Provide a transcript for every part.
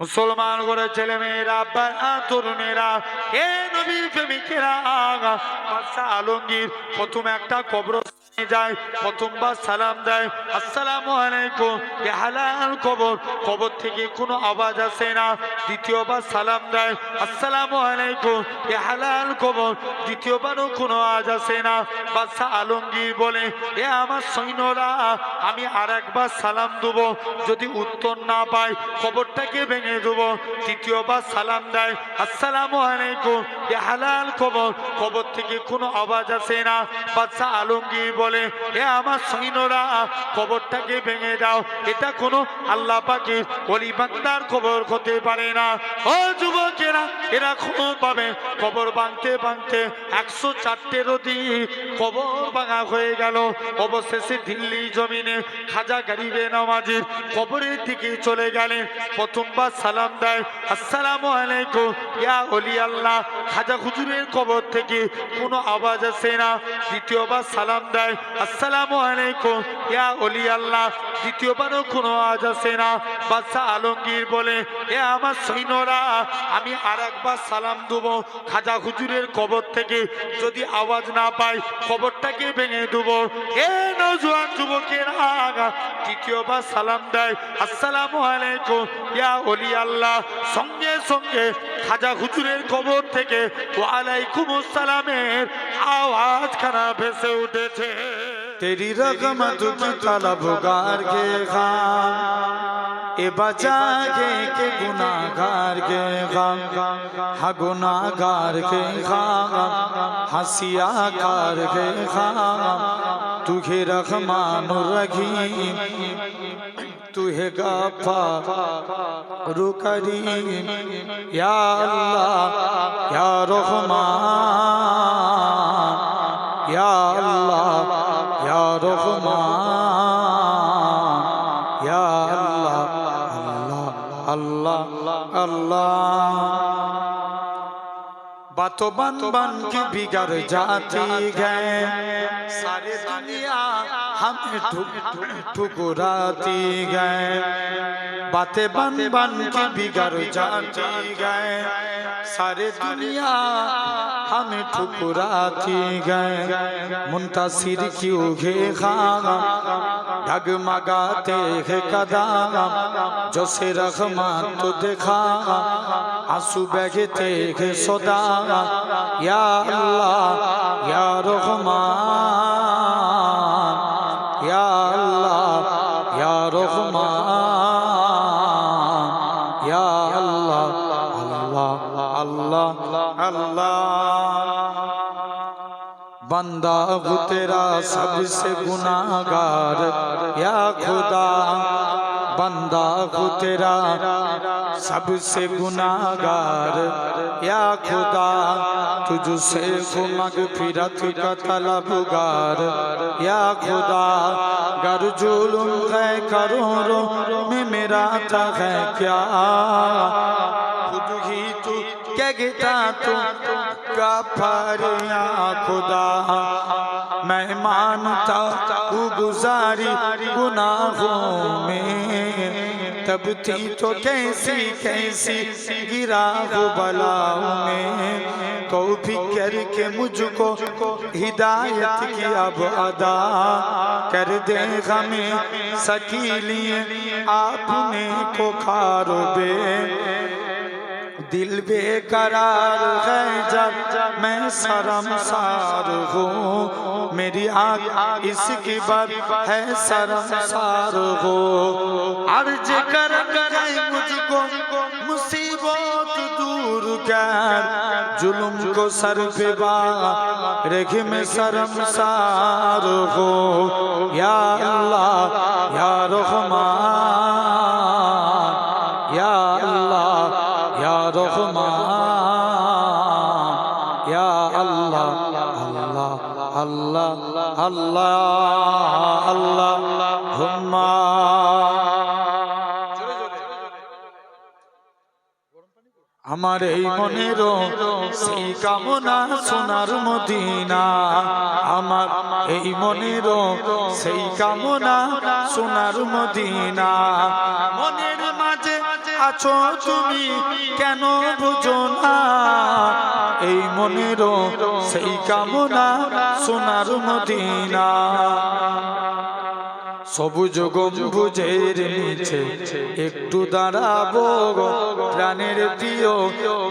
মুসলমান করে ছেলে মেয়েরা তরুণেরা, এ নবীর প্রেমিকেরা বাদশা আলমগীর, প্রথম একটা কবর যায়, প্রথমবার সালাম দেয়, আসসালামু আলাইকুম, এ হালাল কবর কবর থেকে কোনো আওয়াজ আসে না। দ্বিতীয়বার সালাম দেয়, আসসালামু আলাইকুম, এ হালাল কবর দ্বিতীয়বারও কোনো আওয়াজ আসে না। বাদশাহ আলমগীর বলে, এ আমার সৈন্যরা, আমি আর একবার সালাম দেবো। যদি উত্তর না পাই কবরটাকে ভেঙে দেবো। তৃতীয়বার সালাম দেয়, আসসালামু আলাইকুম, এ হালাল কবর কবর থেকে কোনো আওয়াজ আসে না। বাদশাহ আলমগীর বলে, এ আমার সৈন্যরা কবরটাকে ভেঙে দাও। এটা কোনো আল্লাহ পাখির অলি বান্দার কবর হতে পারে না। ও যুবকেরা, এরা খবর পাবে। কবর ভাঙতে ভাঙতে একশো চারটে রদি কবর ভাঙা হয়ে গেল। অবশেষে দিল্লি জমিনে খাজা গরিবে নামাজির কবরের দিকে চলে গেলেন। প্রথমবার সালাম দেয়, আসসালামু আলাইকুম, ইয়া অলি আল্লাহ। খাজা হুজুরের কবর থেকে কোনো আওয়াজ আসে না। দ্বিতীয়বার সালাম দেয়, আসসালামু আলাইকুম ইয়া অলি আল্লাহ, দ্বিতীয়বারও কোনো আওয়াজ আসে না। বাদশাহ আলমগীর বলে, এ আমার সৈন্যরা, আমি আর একবার সালাম দেবো। খাজা হুজুরের কবর থেকে যদি আওয়াজ না পাই, কবরটাকে ভেঙে দেবো। এ নজওয়ান যুবকেরা তৃতীয়বার সালাম দেয়, আসসালামু আলাইকুম, ইয়া অলি আল্লাহ। সঙ্গে সঙ্গে খাজা হুজুরের কবর থেকে ওয়ালাইকুম আসসালামের আওয়াজ খানা ভেসে উঠেছে। تیری رغمت کی طلب گار کے غام اے بچا گے کے ہاں گناہ گار کے غام ہا گناہ گار کے غام ہا سیاہ گار کے غام تجھے رحمان رحیم، تجھے گفا رو کریم، یا اللہ، یا رحمان، یا اللہ رحمان یا اللہ اللہ اللہ۔ اللہ بن بن کی بگڑ جاتی گئے سارے دنیا ہم ٹھکراتی گئے۔ باتیں بن بن کے بگڑ جاتی گئے۔ سارے دنیا ہم ٹھکراتی گئے۔ منتصر کیوں گے خانہ ڈگمگاتے ہے قدانہ جو سے رغمان تو دکھا۔ آنسو بہتے ہے صدا یا اللہ، یا رغمان بندہ وہ تیرا سب سے گناہگار یا خدا بندہ وہ تیرا سب سے گناہگار یا خدا تجھ سے وہ مغفرت کا طلبگار یا خدا گر ظلم ہے کروں رو میں میرا تھا ہے کیا कहता तू गफर या खुदा मैं मानता हूँ गुजारी गुनाहों में तब थी तो कैसी कैसी गिरा हो बलाओं में को फिक्र के मुझको हिदायत की अब अदा कर दे हमें सकीलिए आपने को खारो बे دل بے قرار ہے جب میں سرمسار ہوں۔ میری آگ اس کی بر ہے سرمسار ہو عرج کر گئے مجھ کو مصیبت دور کر۔ جلوم کو سر پہ با رکھ میں سرمسار ہو یا اللہ، یا رحمان۔ আল্লাহ আমার এই মনের সেই কামনা সোনার মদিনা। আমার এই মনের সেই কামনা সোনার মদিনা। মনের আছো তুমি কেন বুঝো না? এই মনেরও সেই কামনা সোনার মদিনা। সবুজ গম্বুজের নিচে একটু দাঁড়াবো প্রাণের প্রিয়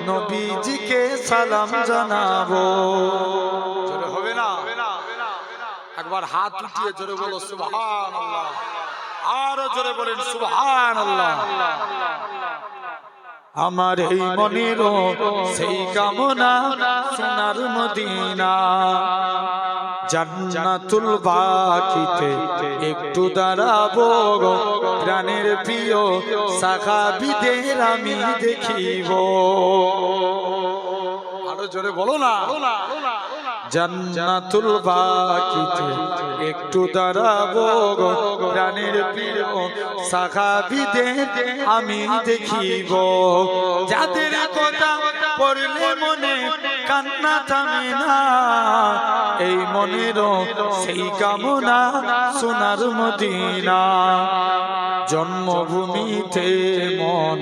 নবীজিকে সালাম জানাব। হবে না? একবার হাত উঠিয়ে জোরে বলো সুবহান আল্লাহ আরও জোরে বলেন আল্লাহ আমার এই মনের সেই কামনা সোনার মদিনা। জান্নাতুল বাকিতে একটু দাঁড়াবো গো, প্রাণের প্রিয় সাখাবিদের আমি দেখিব। আরও জোরে বলো না। জান্নাতুল বাকিতে একটু দাঁড়াবো গো, প্রাণের প্রিয় সাখাবিদের আমি দেখিব। যাদের কথা পড়লে মনে কান্না থামে না। এই মনেরও সেই কামনা সোনার মদিনা। জন্মভূমিতে মন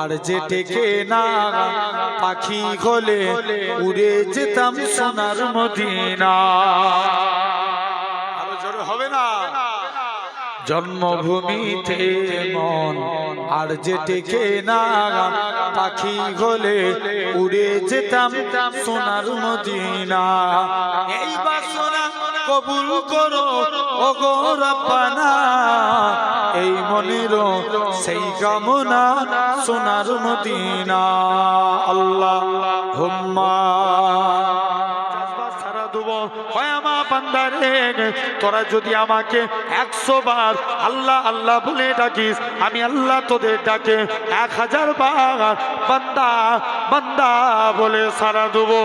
আর যে টেকে না, পাখি হলে উড়ে যেতাম সোনার মদিনা। জন্মভূমিতে মন, আর যে টেকে না পাখি হলে উড়ে যেতাম সোনার মদিনা। এই বাসনা কবুল করো ও গো রব্বানা। এই মনের সেই কামনা সোনার মদিনা। আল্লাহ হুম্মা বান্দারে তোরা যদি আমাকে একশো বার আল্লাহ আল্লাহ বলে ডাকিস, আমি আল্লাহ তোদের ডাকে এক হাজার বার, বান্দা বান্দা বলে সারা দেবো।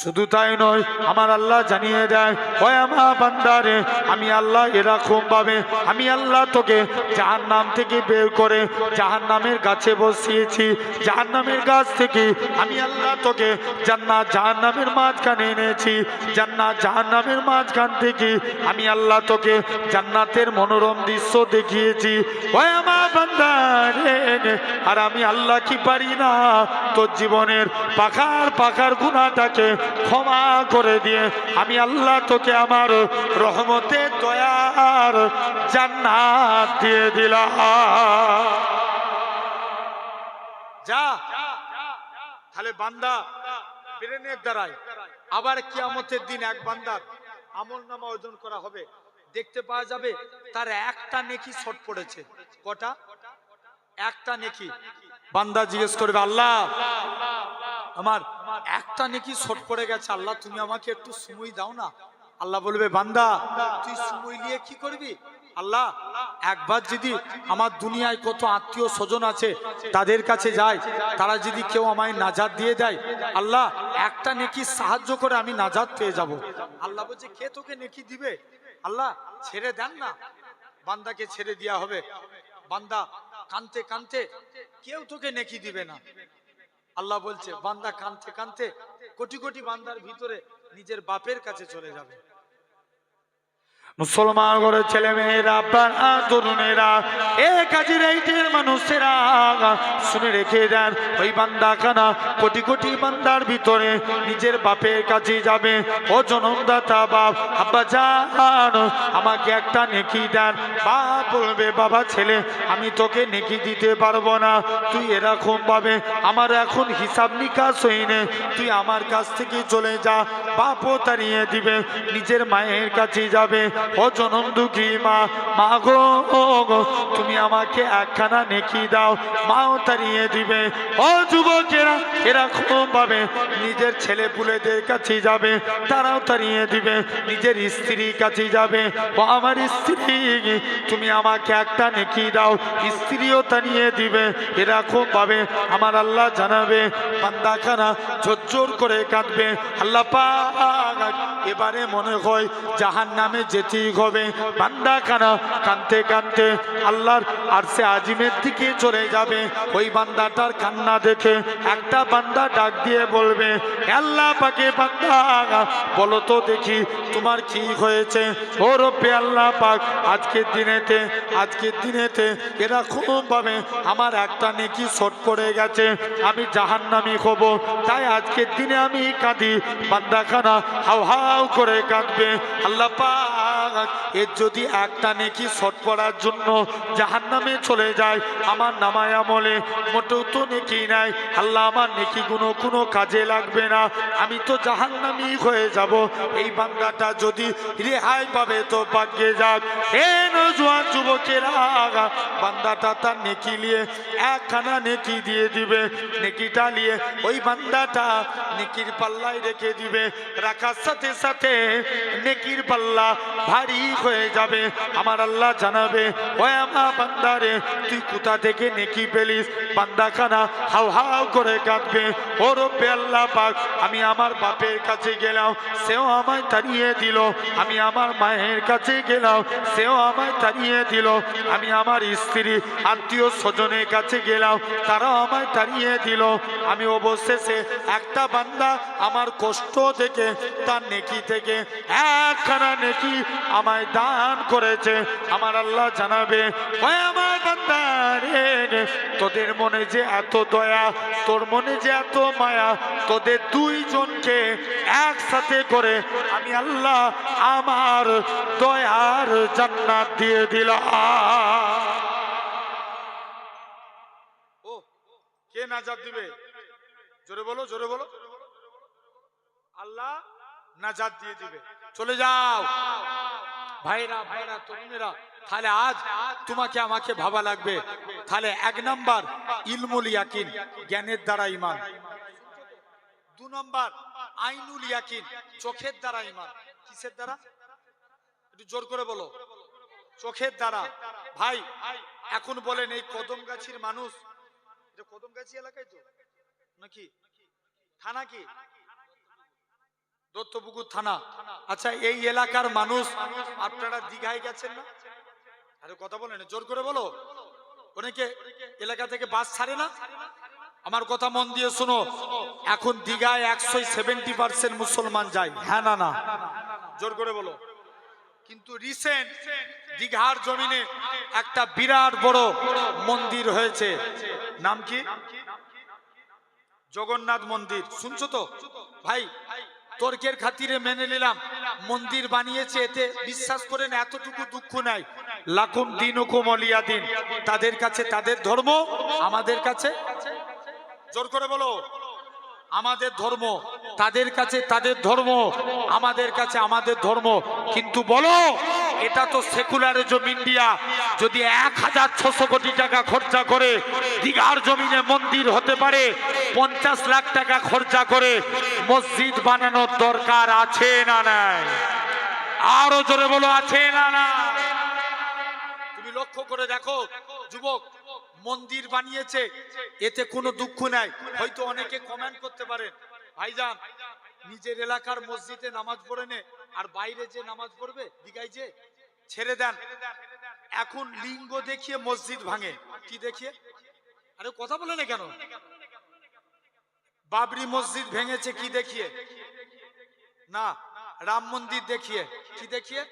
শুধু তাই নয়, আমার আল্লাহ জানিয়ে দেয় ওই বান্দারে, আমি আল্লাহ এরকম ভাবে, আমি আল্লাহ তোকে জাহান নাম থেকে বের করে জাহান নামের গাছে বসিয়েছি জাহান নামের গাছ থেকে আমি আল্লাহ তোকে জান্নাত জাহান নামের মাঝখানে এনেছি, জান্নাত জাহান নামের মাঝখান থেকে আমি আল্লাহ তোকে জান্নাতের মনোরম দৃশ্য দেখিয়েছি। ওই আমার বান্দারে, আর আমি আল্লাহ কি পারি না? তোর জীবনের পাখার পাখার গুণাটাকে ক্ষমা করে দিয়ে আমি আল্লাহ তোকে আমার রহমতে দয়ার জান্নাত দিয়ে দিলাম। যা। তাহলে বান্দা ব্রেনের দ্বারাই আবার কিয়ামতের দিন এক বান্দার আমল নামা অর্জন করা হবে। দেখতে পাওয়া যাবে তার একটা নেকি শর্ট পড়েছে। কটা? একটা নেকি। বান্দা জিজ্ঞেস করবে, আল্লাহ, আমার একটা নেকি শর্ট পড়ে গেছে। আল্লাহ, তুমি আমাকে একটু সময় দাও না? আল্লাহ বলবে, বান্দা, তুই সময় নিয়ে কি করবি? আল্লাহ, একবার যদি আমার দুনিয়ায় কত আত্মীয় স্বজন আছে, তাদের কাছে যায় তারা যদি কেউ আমায় নাজাদ দিয়ে দেয়, আল্লাহ, একটা নেকি সাহায্য করে আমি নাজাদ পেয়ে যাব। আল্লাহ বলছে, কে তোকে নেকি দিবে? আল্লাহ, ছেড়ে দেন না। বান্দাকে ছেড়ে দেওয়া হবে। বান্দা কানতে কানতে কেউ তোকে নেকি দিবে না। আল্লাহ বলছে, বান্দা কানতে কানতে কোটি কোটি বান্দার ভিতরে নিজের বাপের কাছে চলে যাবে। মুসলমান ঘরের ছেলে মেয়েরা পাড়া তরুণেরা এ কাজের এইটের মানুষেরা, শুনে রেখে দেন ওই বান্দা খানা কোটি কোটি বান্দার ভিতরে নিজের বাপের কাছে যাবে। ও জনমদাতা বাপ, আব্বা জান, আমাকে একটা নেকি দেন। বাপ বলবে, বাবা ছেলে, আমি তোকে নেকি দিতে পারব না। তুই এরকম পাবে আমার এখন হিসাব নিকাশ হইনে তুই আমার কাছ থেকে চলে যা। বাপও তাড়িয়ে দিবে, নিজের মায়ের কাছে যাবে। ও জনম দুঃখী মা মা গো, তুমি আমাকে একখানা নেকি দাও, মাও তাড়িয়ে দিবে। ও যুবকেরা, এরকম ভাবে নিজের ছেলে পুলেদের কাছে যাবে, তারাও তাড়িয়ে দিবে, নিজের স্ত্রীর কাছে যাবে। ও আমার স্ত্রী, তুমি আমাকে একটা নেকি দাও, স্ত্রীও তাড়িয়ে দিবে। এরকম ভাবে আমার আল্লাহ জানাবে, বান্দাখানা ঝরঝর করে কাঁদবে। আল্লাহ পাক এবারে মনে হয় জাহান নামে যেতেই হবে। বান্দা খানা কানতে কানতে আল্লাহর আর সে আজিমের দিকে চলে যাবে। ওই বান্দাটার কান্না দেখে একটা বান্দা ডাক দিয়ে বলবে "হে আল্লাহ পাকে বান্দা, বলো তো দেখি তোমার কি হয়েছে? ও রব্বে আল্লাহ পাক, আজকের দিনেতে আজকের দিনেতে এরকম ভাবে আমার একটা নেকি শট পড়ে গেছে। আমি জাহান্নামি হব, তাই আজকের দিনে আমি কাঁদি। বান্দাখানা হাউ হাউ করে কাঁদবে। আল্লাহ পাক, এর যদি একটা নেকি শট পড়ার জন্য জাহান্নামে চলে যায়, আমার নামায় আমলে, মোটেও তো নেকি নাই। আল্লাহ আমার নেকি কোনো কোনো কাজে লাগবে না। আমি তো জাহান্নামি হয়ে যাব। এই বান্দাটা যদি রেহাই পাবে তো ভাগ্যে যাক। হে নজওয়ান যুবকেরা, বান্দাটা তার নেকি নিয়ে একখানা নেকি দিয়ে দিবে, নেকিটা নিয়ে ওই বান্দাটা নেকির পাল্লায় রেখে দিবে। রাখার সাথে সাথে নেকির পাল্লা ভারী হয়ে যাবে। আমার আল্লাহ জানাবে, ওই আমার বান্দারে, তুই কোথা থেকে নেকি পেলিস? বান্দাখানা হাউ হাউ করে কাঁদবে। ও রব্বে আল্লাহ পাক, আমি আমার বাপের কাছে গেলাম, সেও আমায় তাড়িয়ে দিল। আমি আমার মায়ের কাছে গেলাম, সেও আমায় তাড়িয়ে দিল। আমি আমার স্ত্রী, আত্মীয় স্বজনের কাছে গেলাম তারাও আমায় তাড়িয়ে দিল। আমি অবশেষে একটা বান্দা আমার কষ্ট থেকে তার নেকি থেকে একখানা নেকি আমায় দান করেছে। আমার আল্লাহ জানাবে আমার বান্দা রে, তোদের মনে যে এত দয়া, তোর মনে যে এত মায়া, তোদের দুইজনকে একসাথে করে আমি আল্লাহ আমার দয়ার জান্নাত দিয়ে দিলাম। কে নাজাত দিবে? জোরে বলো জোরে বলো। আল্লাহ নাজাত দিয়ে দিবে। চলে যাও। ভাইরা ভাইরা তরুণেরা, তাহলে আজ তোমাকে আমাকে ভাবা লাগবে। তাহলে এক নাম্বার ইলমুল ইয়াকিন, জ্ঞানের দ্বারা ইমান দু নম্বর আইনুল ইয়াকিন, চোখের দ্বারা ইমান কিসের দ্বারা? একটু জোর করে বলো। চোখের দ্বারা। ভাই, এখন বলেন এই কদমগাছির মানুষ কদমগাছি এলাকায় তো? নাকি? থানা কি? দত্তপুকুর থানা। আচ্ছা এই এলাকার মানুষ আপনারা দীঘায় গেছেন না? আরে কথা বলেন জোর করে বলো। অনেকে এলাকা থেকে বাস ছাড়ে না? আমার কথা মন দিয়ে শোনো। এখন দীঘায় একশো সেভেন্টি পার্সেন্ট মুসলমান যায়। হ্যাঁ না না? জোর করে বলো। কিন্তু রিসেন্ট দীঘার জমিনে একটা বিরাট বড় মন্দির হয়েছে। নাম কি? জগন্নাথ মন্দির। শুনছো তো? ভাই, তর্কের খাতিরে মেনে নিলাম। মন্দির বানিয়েছে এতে বিশ্বাস করেন এতটুকু দুঃখ নাই। লাকুম দিন অলিয়া দিন। তাদের কাছে তাদের ধর্ম, আমাদের কাছে জোর করে বলো। আমাদের ধর্ম, তাদের কাছে তাদের ধর্ম, আমাদের কাছে আমাদের ধর্ম। কিন্তু বলো এটা তো সেকুলারিজম ইন্ডিয়া যদি এক হাজার ছশো কোটি টাকা খরচা করে দীঘার জমিনে মন্দির হতে পারে, পঞ্চাশ লাখ টাকা খরচা করে মসজিদ বানানোর দরকার আছে না নাই? আরও জোরে বলো, আছে না না তুমি লক্ষ্য করে দেখো, যুবক, মন্দির বানিয়েছে, এতে কোনো দুঃখ নাই। হয়তো অনেকে কমেন্ট করতে পারে, ভাইজান, নিজের এলাকার মসজিদে নামাজ পড়ে নে, আর বাইরে যে নামাজ পড়বে, দিঘায় যে ছেড়ে দেন। এখন লিঙ্গ দেখিয়ে মসজিদ ভাঙে। কি দেখিয়ে? আরে কথা বলে না কেন? বাবরি মসজিদ ভেঙেছে, কি দেখিয়ে? না, রাম মন্দির দেখিয়ে। কি দেখিয়ে?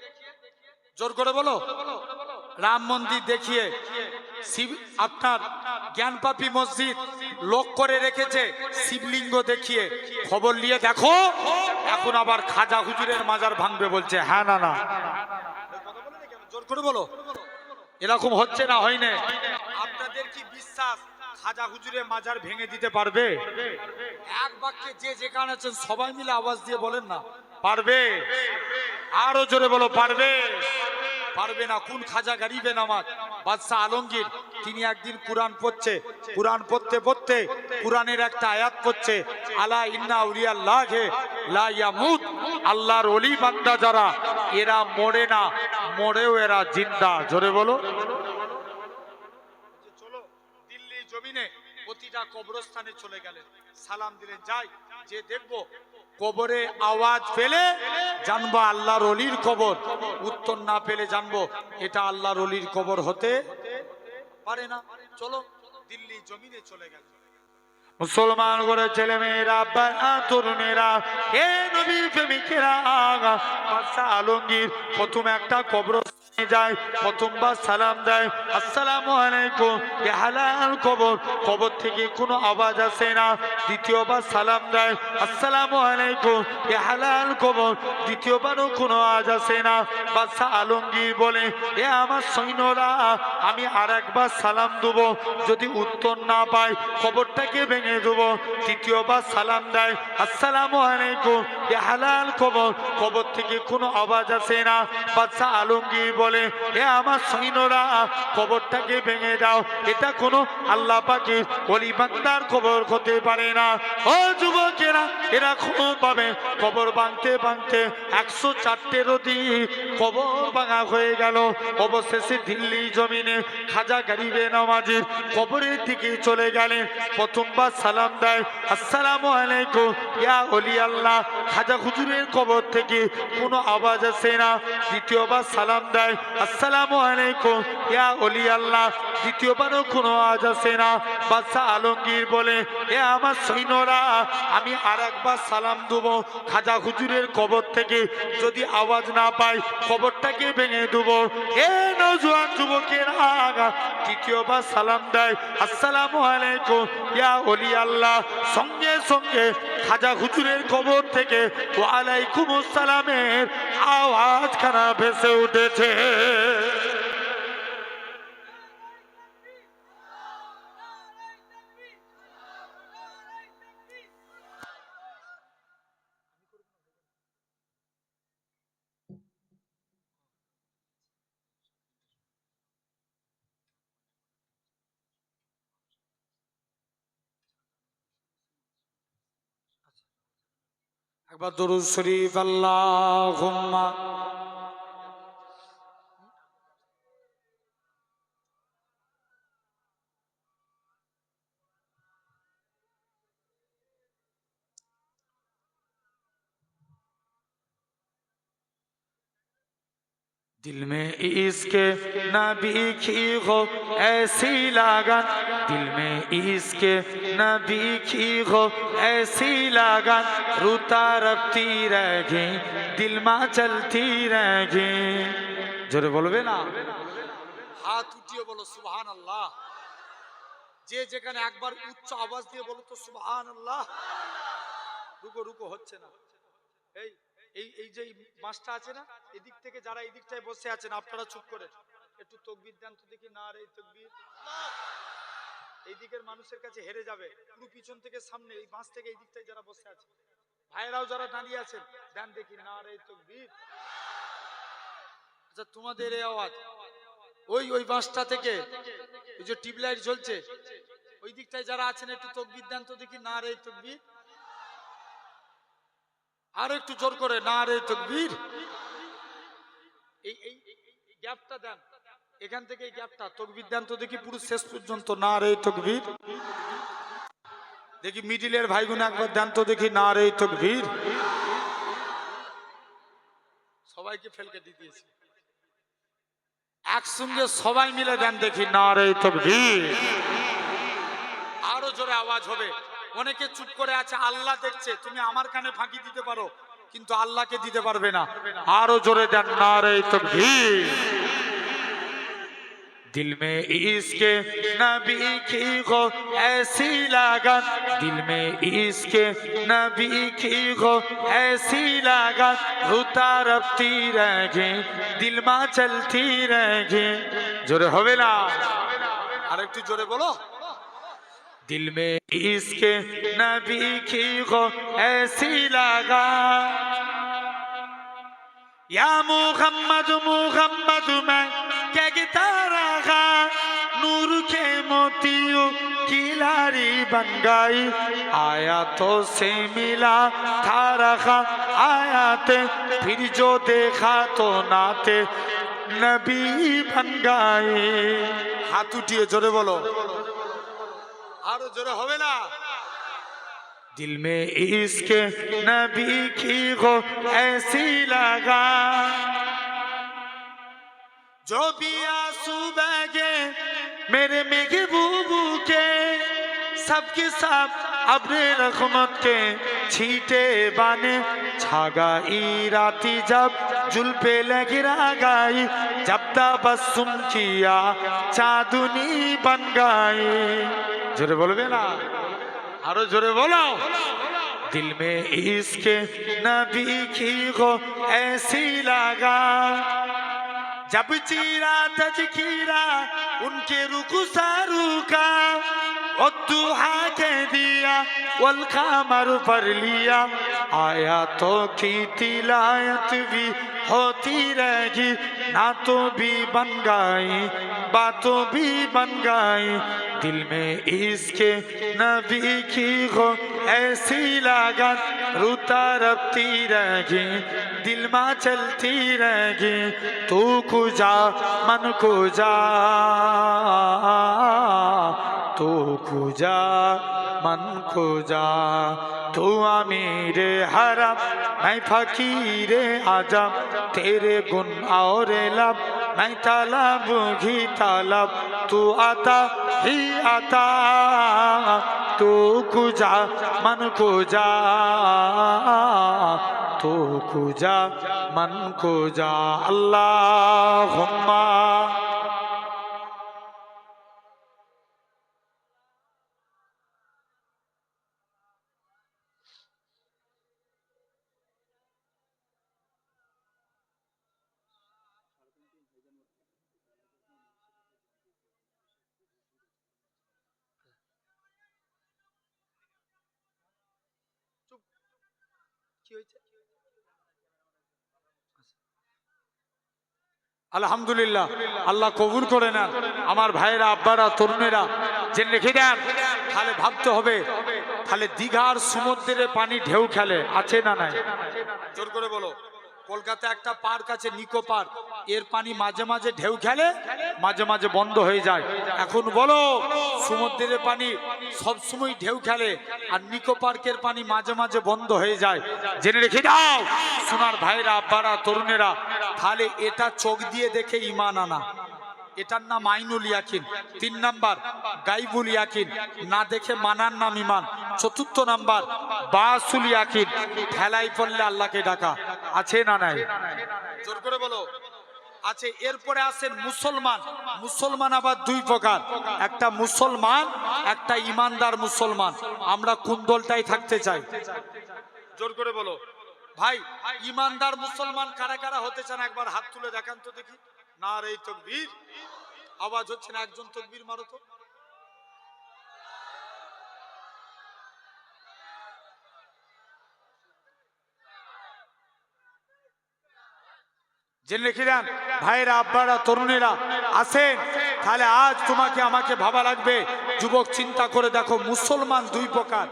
জোর করে বলো। রাম মন্দির দেখিয়ে শিব আপনার জ্ঞানপাপী মসজিদ লোক করে রেখেছে, শিবলিঙ্গ দেখিয়ে। খবর নিয়ে দেখো, এখন আবার খাজা হুজুরের মাজার ভাঙবে বলছে হ্যাঁ না না। করে বলো। এরকম হচ্ছে না হয় না। আপনাদের কি বিশ্বাস খাজা হুজুরের মাজার ভেঙে দিতে পারবে? এক বাক্যে যে যেখানে আছেন সবাই মিলে আওয়াজ দিয়ে বলেন না। পারবে? আরও জোরে বলো পারবে? পারবে না কোন খাজা গারিবে নামাজ? বাদশাহ আলমগীর তিনি একদিন কোরআন পড়ছে, কোরআন পড়তে পড়তে কোরআনের একটা আয়াত পড়ছে আলা ইন্না উলিয়াল্লাহ লা ইয়ামুত, আল্লাহর ওলি বান্দা যারা, এরা মরে না, মরেও এরা জিন্দা। জোরে বলো। চলো দিল্লি জমিনে প্রতিটা কবরস্থানে চলে গেলেন। সালাম দিলেন, যাই যে দেখব। কবরে আওয়াজ পেলে জানব আল্লাহর অলির কবর। উত্তর না পেলে জানব, এটা আল্লাহর অলির কবর হতে পারে না। চলো, দিল্লি জমিনে চলে গেল। মুসলমান করে ছেলে মেয়েরা তরুণেরা এ নবীর প্রেমিকেরা আলমগীর, প্রথম একটা কবর যায়, প্রথমবার সালাম দেয় থেকে কোনো আওয়াজ আসে না। দ্বিতীয়বার সালাম দেয় দ্বিতীয়বারও কোনো আওয়াজ আসে না। আলমগীর বলে, এ আমার সৈন্যরা, আমি আর একবার সালাম দেবো। যদি উত্তর না পাই কবরটাকে ভেঙে দেবো। তৃতীয়বার সালাম দেয়, আসসালামু আলাইকুম হালাল কবর কবর থেকে কোনো আওয়াজ আসে না। বাদশা আলমগীর বলে, এ আমার সৈন্যরা কবরটাকে ভেঙে দাও। এটা কোনো আল্লাহ পাখির অলি বান্দার কবর হতে পারে না। ও যুবকেরা, এরা খবর পাবে। কবর ভাঙতে ভাঙতে একশো চারটে রদি কবর ভাঙা হয়ে গেল। অবশেষে দিল্লি জমিনে খাজা গরিবে নামাজির কবরের দিকে চলে গেলেন। প্রথমবার সালাম দেয়, আসসালামু আলাইকুম, ইয়া অলি আল্লাহ খাজা হুজুরের কবর থেকে কোনো আওয়াজ আসে না। দ্বিতীয়বার সালাম দেয়, আসসালামু আলাইকুম, ইয়া অলি আল্লাহ। দ্বিতীয়বারও কোনো আওয়াজ আসে না। বাদশাহ আলমগীর বলে, এ আমার সৈন্যরা, আমি আর একবার সালাম দেবো। খাজা হুজুরের কবর থেকে যদি আওয়াজ না পাই, কবরটাকে ভেঙে দেবো। এ নজওয়ান যুবকেরা তৃতীয়বার সালাম দেয়, আসসালামু আলাইকুম, ইয়া অলি আল্লাহ। সঙ্গে সঙ্গে খাজা হুজুরের কবর থেকে ওয়ালাইকুম আসসালামের আওয়াজখানা ভেসে উঠেছে। একবার দরুদ শরীফ আল্লাহ دل میں اس کے نبی کی ہو ایسی لگن دل میں اس کے نبی کی ہو ایسی لگن روتا ربتی رہ گئی دل ماں چلتی رہ گئی جرے بولو بے نا ہاتھ اٹھیے بولو سبحان اللہ যে যেখানে একবার উচ্চ আওয়াজ দিয়ে বলো তো সুবহান আল্লাহ রুকো রুকো হচ্ছে না এই এই যে এই আছে না? এদিক থেকে যারা এই দিকটায় বসে আছেন, আপনারা চুপ করে একটু তকবির দেন তো দেখি, না রে তকবির। এই দিকের মানুষের কাছে হেরে যাবে। পুরো পিছন থেকে সামনে, এই বাঁশ থেকে এই দিকটায় যারা বসে আছে। ভাইরাও যারা দাঁড়িয়ে আছেন, দেন দেখি, না রে তকবির। আচ্ছা তোমাদের এই আওয়াজ, ওই ওই বাঁশটা থেকে, ওই যে টিউবলাইট জ্বলছে, ওই দিকটায় যারা আছেন, একটু তকবির দেন তো দেখি, না রে তকবির। আর একটু জোর করে, না রে তকবির। এই এই গ্যাপটা দেন। এখান থেকে এই গ্যাপটা, তকবির দেন তো দেখি পুরো শেষ পর্যন্ত, না রে তকবির। দেখি মিডিলের ভাইগুলো একবার দেন তো দেখি, না রে তকবির। সবাইকে ফেলকে দিয়ে দিয়েছি। একসঙ্গে সবাই মিলে দেন দেখি, না রে তকবীর। আরও জোরে আওয়াজ হবে। অনেকে চুপ করে আছে, আল্লাহ দেখছে, তুমি আমার কানে ফাঁকি দিতে পারো, কিন্তু আল্লাহকে দিতে পারবে না। আরও জোরে দেন না দিল মে ইসকে নবি কি গো, এসি লাগান। দিল মে ইসকে নবি কি গো, এসি লাগান। হুতা রপতি রাগে, দিল মা চলতি রাগে। জোরে হবে না? আরেকটু জোরে বলো। दिल में इसके नबी की को ऐसी लगा या मोहम्मद मोहम्मद मैं क्या कहता गा नूर के मोतियों की लारी बन गई आया तो से मिला था रखा आया ते फिर जो देखा तो नाते नबी बन गए हाथ उठिए जोरे बोलो আরো জোরে হবে না। دل میں اس کے نبی کی غو ایسی لگا جو بھی آسو بیگے میرے میگے بوبو کے سب کے سب اپنے رحمت کے چھیٹے بانے چھاگا ای راتی جب جل پہ لگرا گئی جب تبسم کیا چاہ دنی بن گائی জোরে বলবে না আরো জোরে বলো दिल में इश्क नबी की हो ऐसी लगा जब चीरा तजकीरा उनके रुखु सारू का और दुहा के दिया वल कमर पर लिया आया तो की तिलायत भी ہوتی رہ گی، نہ تو بھی بن گئی باتوں بھی بن گئی دل میں اس کے نبی کی ہو ایسی لاگت، روتا ربتی رہ گی، دل ماں چلتی رہ گی۔ تو کو جا من کو جا تو کو جا मन खुजा तू अमीर हरम मैं फकीर आजम तेरे गुण और लब मैं तालब घी तालब तू आता ही आता तू खुजा मन खुजा तू खुजा मन खुजा अल्लाह কি হয়েছে? আলহামদুলিল্লাহ আল্লাহ কবুল করে না আমার ভাইয়েরা আব্বারা তরুণেরা যে রেখে দেন তাহলে ভাবতে হবে তাহলে দীঘার সমুদ্রের পানি ঢেউ খেলে আছে না নাই? জোর করে বলো। কলকাতা একটা পার্ক আছে নিকো পার্ক। এর পানি মাঝে মাঝে ঢেউ খেলে, মাঝে মাঝে বন্ধ হয়ে যায়। এখন বলো, সমুদ্রের পানি সব সময় ঢেউ খেলে আর নিকো পার্কের পানি মাঝে মাঝে বন্ধ হয়ে যায়। জেনে রেখে দাও, সোনার ভাইরা, আব্বারা, তরুণেরা, তাহলে এটা চোখ দিয়ে দেখে ইমান আনা। এটার নাম আইনুল ইয়াকিন, তিন নাম্বার গাইবুল ইয়াকিন, না দেখে মানার নাম ইমান। চতুর্থ নাম্বার বাসুল ইয়াকিন ঠেলাই পড়লে আল্লাহকে ডাকা। আছে না নাই? জোর করে বলো। আছে, এরপরে আছেন মুসলমান। মুসলমান আবার দুই প্রকার। একটা মুসলমান, একটা ইমানদার মুসলমান। আমরা কোন দলটাই থাকতে চাই? জোর করে বলো। ভাই, ইমানদার মুসলমান কারা কারা হতে চান? একবার হাত তুলে দেখান তো দেখি। না রে তকবীর। আওয়াজ হচ্ছে না একজন তকবীর মারো তো। জেনে রেখে দেন ভাইরা আব্বারা, তরুণেরা, আসেন। তাহলে আজ তোমাকে আমাকে ভাবা লাগবে। যুবক, চিন্তা করে দেখো, মুসলমান দুই প্রকার।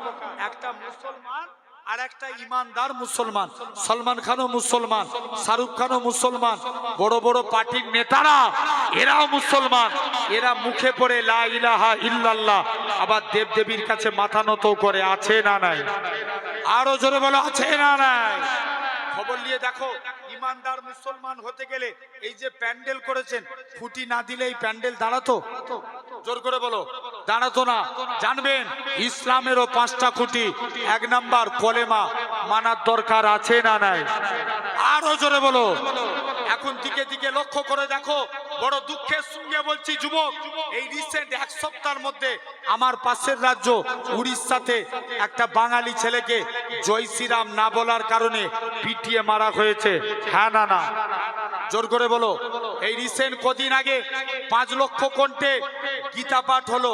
একটা মুসলমান আর একটা ইমানদার মুসলমান। সলমান খানও মুসলমান, শাহরুখ খানও মুসলমান। বড় বড় পার্টির নেতারা, এরাও মুসলমান। এরা মুখে পড়ে লা ইলাহা ইল্লাল্লাহ, আবার দেবদেবীর কাছে মাথা নত করে, আছে না নাই? আরও জোরে বলো, আছে না নাই? খবর নিয়ে দেখো, ইমানদার মুসলমান হতে গেলে এই যে প্যান্ডেল করেছেন, ফুটি না দিলে এই প্যান্ডেল দাঁড়াতো? জোর করে বলো, দাঁড়াতো না। জানবেন, ইসলামেরও পাঁচটা খুঁটি, এক নাম্বার কলেমা, মানার দরকার আছে না নাই? আরও জোরে বলো। এখন দিকে দিকে লক্ষ্য করে দেখো, বড় দুঃখের সঙ্গে বলছি, যুবক, এই রিসেন্ট এক সপ্তাহের মধ্যে আমার পাশের রাজ্য উড়িষ্যাতে একটা বাঙালি ছেলেকে জয় শ্রীরাম না বলার কারণে পিটিয়ে মারা হয়েছে। হ্যাঁ না না। জোর করে বলো, এই রিসেন্ট কদিন আগে পাঁচ লক্ষ কণ্ঠে গীতা পাঠ হলো,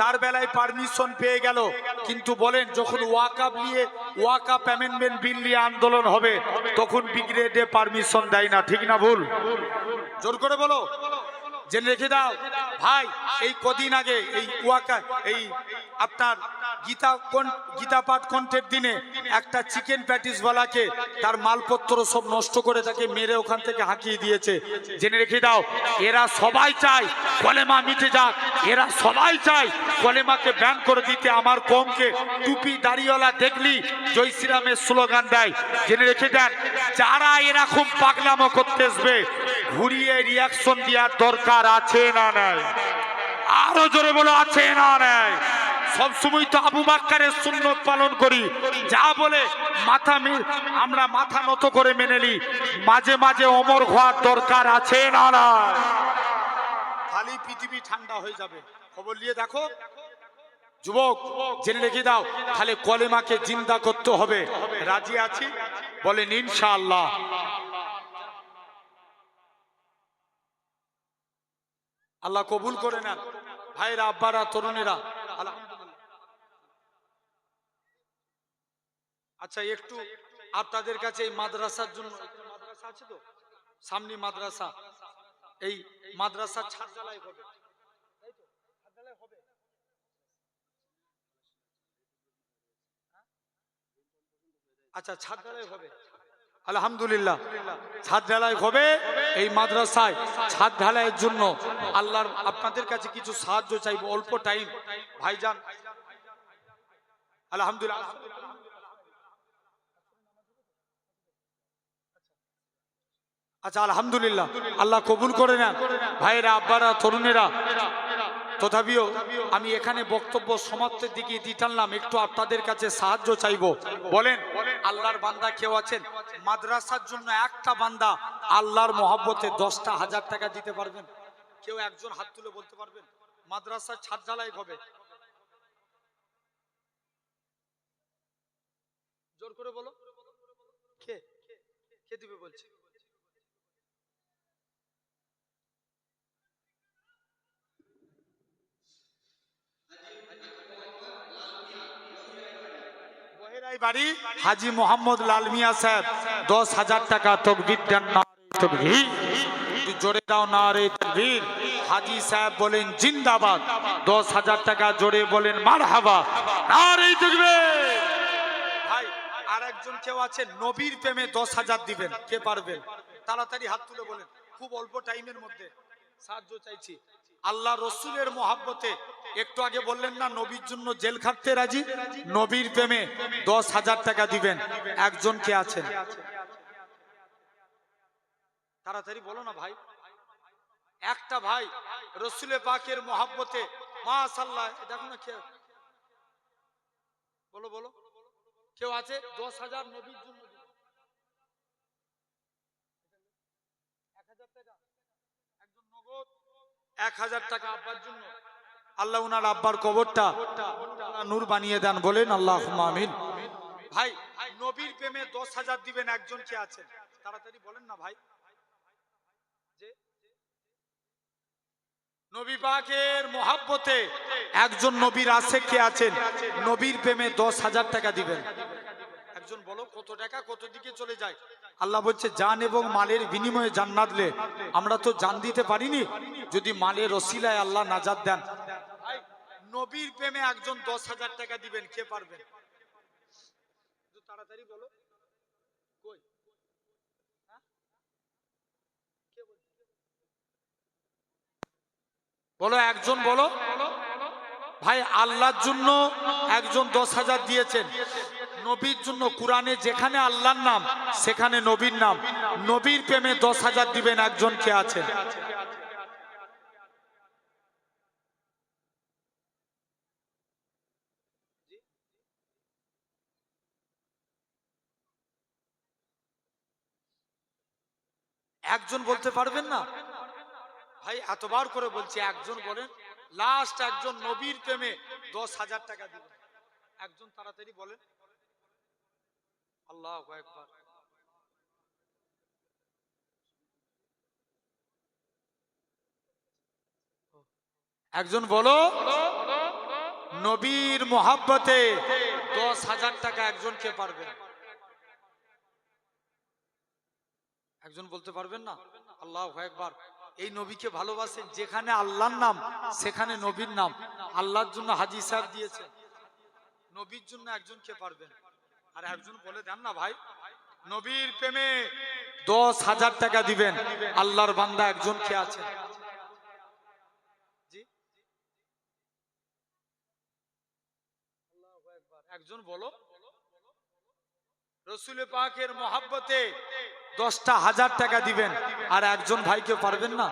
তার বেলায় পারমিশন পেয়ে গেল, কিন্তু বলেন যখন ওয়াকাপ নিয়ে ওয়াকাপ অ্যামেন্ডমেন্ট বিল নিয়ে আন্দোলন হবে, তখন ব্রিগেডে পারমিশন দেয় না, ঠিক না? ভুল? জোর করে বলো। জেনে রেখে দাও। ভাই, এই কদিন আগে এই কুয়াকা এই আপনার গীতা কোন গীতা পাঠ কণ্ঠের দিনে একটা চিকেন প্যাটিসওয়ালাকে তার মালপত্র সব নষ্ট করে তাকে মেরে ওখান থেকে হাঁকিয়ে দিয়েছে। জেনে রেখে দাও, এরা সবাই চায় কলেমা মিটে যাক। এরা সবাই চায় কলেমাকে ব্যান করে দিতে। আমার কমকে টুপি দাড়িওয়ালা দেখলি, জয় শ্রীরামের স্লোগান দেয়। জেনে রেখে দেন, যারা এরকম পাগলামো করতে আসবে ঘুরিয়ে রিয়াকশন দেওয়ার দরকার আছে না নাই? আরও জোরে বলো, আছে না নাই? সবসময় তো আবু বাক্কারের সুন্নত পালন করি। যা বলে মাথা আমরা মাথা নত করে মেনে নিই মাঝে মাঝে অমর হওয়ার দরকার আছে না নাই? খালি পৃথিবী ঠান্ডা হয়ে যাবে। খবর নিয়ে দেখো। যুবক, জেনে রেখে দাও। তাহলে কলেমাকে জিন্দা করতে হবে। রাজি আছি? বলেন, ইনশাআল্লাহ। আল্লাহ কবুল করে নেন। ভাইরা, আব্বারা, তরুণেরা আলহামদুলিল্লাহ আচ্ছা একটু আপনাদের কাছে এই মাদ্রাসার জন্য মাদ্রাসা আছে তো? সামনে মাদ্রাসা। এই মাদ্রাসার ছাদ হবে? আচ্ছা ছাদ হবে। আলহামদুলিল্লাহ। ছাদ ঢালাই হবে এই মাদ্রাসায়। ছাদ ঢালাইয়ের জন্য আল্লাহর আপনাদের কাছে কিছু সাহায্য চাইব। অল্প টাইম ভাইজান। আলহামদুলিল্লাহ। আচ্ছা আলহামদুলিল্লাহ। আল্লাহ কবুল করে নেন। ভাইরা আব্বারা, তরুণেরা, তথাপিও আমি এখানে বক্তব্য সমাপ্তের দিকে টানলাম। একটু আপনাদের কাছে সাহায্য চাইব। বলেন, আল্লাহর বান্দা কেউ আছেন? মাদ্রাসার জন্য একটা বান্দা আল্লাহর মহব্বতে দশটা হাজার টাকা দিতে পারবেন? কেউ একজন হাত তুলে বলতে পারবেন? মাদ্রাসার ছাদ ঢালাই হবে জোর করে বলো। কে? কে দিবে বলছে? বাড়ি মোহাম্মদ দশ হাজার টাকা দেন না। জোরে দাও না রে তকবীর। হাজি সাহেব বলেন, জিন্দাবাদ। দশ হাজার টাকা জোরে বলেন মার হাবা না রে তকবীর। ভাই আর একজন কেউ আছে, নবীর প্রেমে দশ হাজার দিবেন, কে পারবেন তাড়াতাড়ি হাত তুলে বলেন, খুব অল্প টাইমের মধ্যে। সাহায্য চাইছি। আল্লাহ রসুলের মহাব্বতে একটু আগে বললেন না, নবীর জন্য জেল খাটতে রাজি? নবীর প্রেমে দশ হাজার টাকা দিবেন। একজন কে আছেন? তাড়াতাড়ি বলো না ভাই। একটা ভাই রসুলে পাকের মহাব্বতে মাশাল্লাহ দেখো না কে বলো বলো। কেউ আছে? দশ হাজার নবীর জন্য দিবেন। এক হাজার টাকা একজন নগদ এক হাজার টাকা আব্বার জন্য। আল্লাহ উনার আব্বার কবরটা নূর বানিয়ে দেন বলেন আল্লাহ আমিন। ভাই, নবীর প্রেমে দশ হাজার দিবেন, একজন কে আছেন? তাড়াতাড়ি বলেন না ভাই। একজন নবীর আছে কে আছেন? নবীর প্রেমে দশ হাজার টাকা দিবেন। একজন বলো কত টাকা, কত দিকে চলে যায়? আল্লাহ বলছে, জান এবং মালের বিনিময়ে জান্নাতলে আমরা তো জান দিতে পারিনি। যদি মালের রসিলায় আল্লাহ নাজাদ দেন। নবীর প্রেমে একজন দশ হাজার টাকা দিবেন, কে পারবেন তাড়াতাড়ি বলো। হ্যাঁ? বলো একজন, বলো। ভাই, আল্লাহর জন্য একজন দশ হাজার দিয়েছেন। নবীর জন্য কোরআনে যেখানে আল্লাহর নাম, সেখানে নবীর নাম। নবীর প্রেমে দশ হাজার দিবেন একজন কে আছেন? একজন বলতে পারবেন না? ভাই, এতবার করে বলছি, একজন বলেন লাস্ট একজন নবীর প্রেমে দশ হাজার টাকা দিবেন। একজন তাড়াতাড়ি বলেন। আল্লাহ একবার একজন বলো, নবীর মোহাব্বতে দশ হাজার টাকা একজন কে পারবেন? একজন বলতে পারবেন না? আল্লাহ একবার এই নবীকে ভালোবাসেন যেখানে আল্লাহর নাম, সেখানে নবীর নাম। আল্লাহর জন্য হাজি সাহেব দিয়েছেন। নবীর জন্য একজন কে পারবেন। আর একজন বলে দেন না ভাই। নবীর প্রেমে দশ হাজার টাকা দিবেন। আল্লাহর বান্দা একজন কে আছে একজন বলো। রসুল পাকের মহাব্বতে দশটা হাজার টাকা দিবেন। আর একজন ভাইকে পারবেন না?